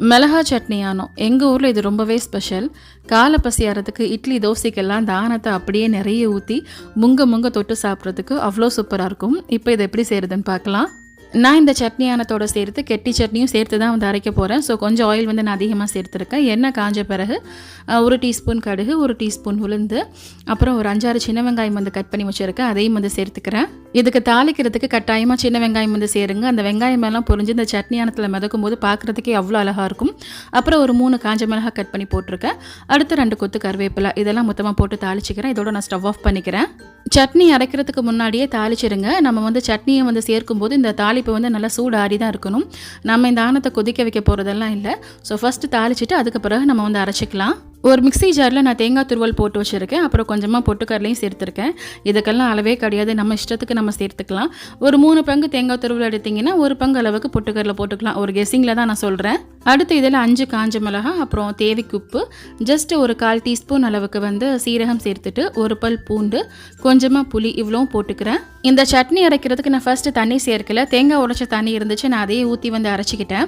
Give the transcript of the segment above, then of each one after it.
மிளகா சட்னி ஆனோம். எங்கள் ஊரில் இது ரொம்பவே ஸ்பெஷல் காலை பசியாரத்துக்கு இட்லி தோசைக்கெல்லாம் தானத்தை அப்படியே நிறைய ஊற்றி முங்க முங்க தொட்டு சாப்பிட்றதுக்கு அவ்வளோ சூப்பராக இருக்கும். இப்போ இதை எப்படி செய்கிறதுன்னு பார்க்கலாம். நான் இந்த சட்னி சேர்த்து கெட்டி சட்னியும் சேர்த்து தான் வந்து அரைக்க போகிறேன் ஸோ கொஞ்சம் ஆயில் வந்து நான் அதிகமாக சேர்த்துருக்கேன். எண்ணெய் காஞ்ச பிறகு ஒரு டீஸ்பூன் கடுகு ஒரு டீஸ்பூன் உளுந்து அப்புறம் ஒரு அஞ்சாறு சின்ன வெங்காயம் வந்து கட் பண்ணி வச்சுருக்கேன். அதையும் வந்து சேர்த்துக்கிறேன். இதுக்கு தாளிக்கிறதுக்கு கட்டாயமாக சின்ன வெங்காயம் வந்து சேருங்க. அந்த வெங்காயம் எல்லாம் பொரிஞ்சு இந்த சட்னியானத்தில் மிதக்கும் போது பார்க்குறதுக்கே அவ்வளோ அழகாக இருக்கும். அப்புறம் ஒரு மூணு காஞ்ச மிளகாய் கட் பண்ணி போட்டிருக்கேன். அடுத்து ரெண்டு கொத்து கருவேப்பிலை இதெல்லாம் மொத்தமாக போட்டு தாளிச்சிக்கிறேன். இதோட நான் ஸ்டவ் ஆஃப் பண்ணிக்கிறேன். சட்னி அரைக்கிறதுக்கு முன்னாடியே தாளிச்சிருங்க. நம்ம வந்து சட்னியை வந்து சேர்க்கும்போது இந்த தாளி தாளிப்பு வந்து நல்லா சூடு ஆறி தான் இருக்கணும். நம்ம இந்த ஆணத்தை கொதிக்க வைக்க போகிறதெல்லாம் இல்லை. ஸோ ஃபஸ்ட்டு தாளிச்சிட்டு அதுக்கு பிறகு நம்ம வந்து அரைச்சிக்கலாம். ஒரு மிக்ஸி ஜாரில் நான் தேங்காய் துருவல் போட்டு வச்சுருக்கேன். அப்புறம் கொஞ்சமாக பொட்டுக்கடலையும் சேர்த்துருக்கேன். இதுக்கெல்லாம் அளவே கிடையாது. நம்ம இஷ்டத்துக்கு நம்ம சேர்த்துக்கலாம். ஒரு மூணு பங்கு தேங்காய் துருவல் எடுத்திங்கன்னா ஒரு பங்கு அளவுக்கு பொட்டுக்கடலை போட்டுக்கலாம். ஒரு கெஸ்ஸிங்கில் தான் நான் சொல்கிறேன் அடுத்து இதில் அஞ்சு காஞ்ச மிளகாய் அப்புறம் தேவைக்கு உப்பு. ஜஸ்ட் ஒரு கால் டீஸ்பூன் அளவுக்கு வந்து சீரகம் சேர்த்துட்டு ஒரு பல் பூண்டு கொஞ்சமாக புளி இவ்வளோவும் போட்டுக்கிறேன். இந்த சட்னி அரைக்கிறதுக்கு நான் ஃபஸ்ட்டு தண்ணி சேர்க்கல. தேங்காய் உடைச்ச தண்ணி இருந்துச்சு நான் அதையே ஊற்றி வந்து அரைச்சிக்கிட்டேன்.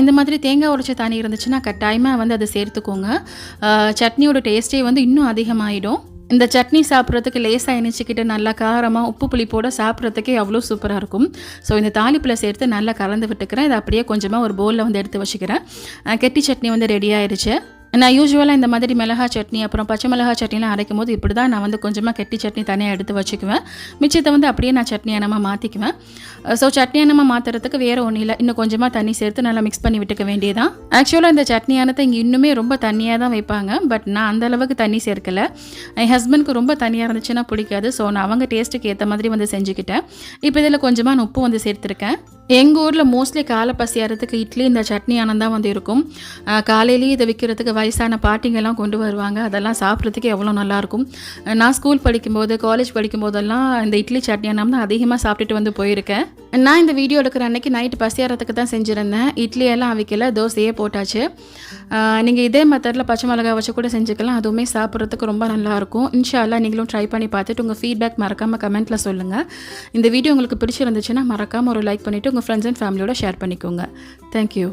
இந்த மாதிரி தேங்காய் உடைச்ச தண்ணி இருந்துச்சுன்னா கட்டாயமாக வந்து அதை சேர்த்துக்கோங்க. சட்னியோட டேஸ்ட்டே வந்து இன்னும் அதிகமாகிடும் இந்த சட்னி சாப்பிட்றதுக்கு லேசாக இணைச்சிக்கிட்டு நல்லா காரமாக உப்பு புளிப்போட சாப்பிட்றதுக்கே அவ்வளோ சூப்பராக இருக்கும். ஸோ இந்த தாளிப்பில் சேர்த்து நல்லா கலந்து விட்டுக்கிறேன். இதை அப்படியே கொஞ்சமாக ஒரு பவுலில் வந்து எடுத்து வச்சுக்கிறேன். கெட்டி சட்னி வந்து ரெடி ஆயிடுச்சு நான் யூஸ்வலாக இந்த மாதிரி மிளகா சட்னி அப்புறம் பச்சை மிளகா சட்னிலாம் அரைக்கும் போது இப்படி தான் நான் வந்து கொஞ்சமாக கெட்டி சட்னி தனியாக எடுத்து வச்சுக்குவேன். மிச்சத்தை வந்து அப்படியே நான் சட்னி அனமாக மாற்றிக்குவேன் ஸோ சட்னி அனமாக மாற்றுறதுக்கு வேறு ஒன்றும் இல்லை. இன்னும் கொஞ்சமாக தண்ணி சேர்த்து நல்லா மிக்ஸ் பண்ணி விட்டுக்க வேண்டியதான் ஆக்சுவலாக இந்த சட்னியானத்தை இங்கே இன்னுமே ரொம்ப தண்ணியாக தான் வைப்பாங்க. பட் நான் அந்தளவுக்கு தண்ணி சேர்க்கல. என் ஹஸ்பண்ட்க்கு ரொம்ப தண்ணியாக இருந்துச்சுன்னா பிடிக்காது. ஸோ நான் அவங்க டேஸ்ட்டுக்கு ஏற்ற மாதிரி வந்து செஞ்சுக்கிட்டேன். இப்போ இதில் கொஞ்சமாக நான் உப்பு வந்து சேர்த்துருக்கேன். எங்கள் ஊரில் மோஸ்ட்லி காலை பசியாரத்துக்கு இட்லி இந்த சட்னி ஆனந்தான் வந்து இருக்கும். காலையிலேயே இதை விற்கிறதுக்கு வயசான பாட்டிங்கெல்லாம் கொண்டு வருவாங்க. அதெல்லாம் சாப்பிட்றதுக்கு எவ்வளோ நல்லாயிருக்கும். நான் ஸ்கூல் படிக்கும்போது காலேஜ் படிக்கும்போதெல்லாம் இந்த இட்லி சட்னி ஆனம் தான் அதிகமாக சாப்பிட்டுட்டு வந்து போயிருக்கேன். நான் இந்த வீடியோ எடுக்கிற அன்னைக்கு நைட்டு பசியாரத்துக்கு தான் செஞ்சுருந்தேன். இட்லியெல்லாம் அவிக்கல தோசையே போட்டாச்சு. நீங்கள் இதே மெத்தடில் பச்சை மிளகாய் வச்சு கூட செஞ்சுக்கலாம். அதுவுமே சாப்பிட்றதுக்கு ரொம்ப நல்லாயிருக்கும். இன்ஷால்லா நீங்களும் ட்ரை பண்ணி பார்த்துட்டு உங்கள் ஃபீட்பேக் மறக்காமல் கமெண்ட்டில் சொல்லுங்கள் இந்த வீடியோ உங்களுக்கு பிடிச்சிருந்துச்சுன்னா மறக்காமல் ஒரு லைக் பண்ணிவிட்டு உங்கள் ஃப்ரெண்ட்ஸ் அண்ட் ஃபேமிலியோட ஷேர் பண்ணிக்கோங்க. Thank you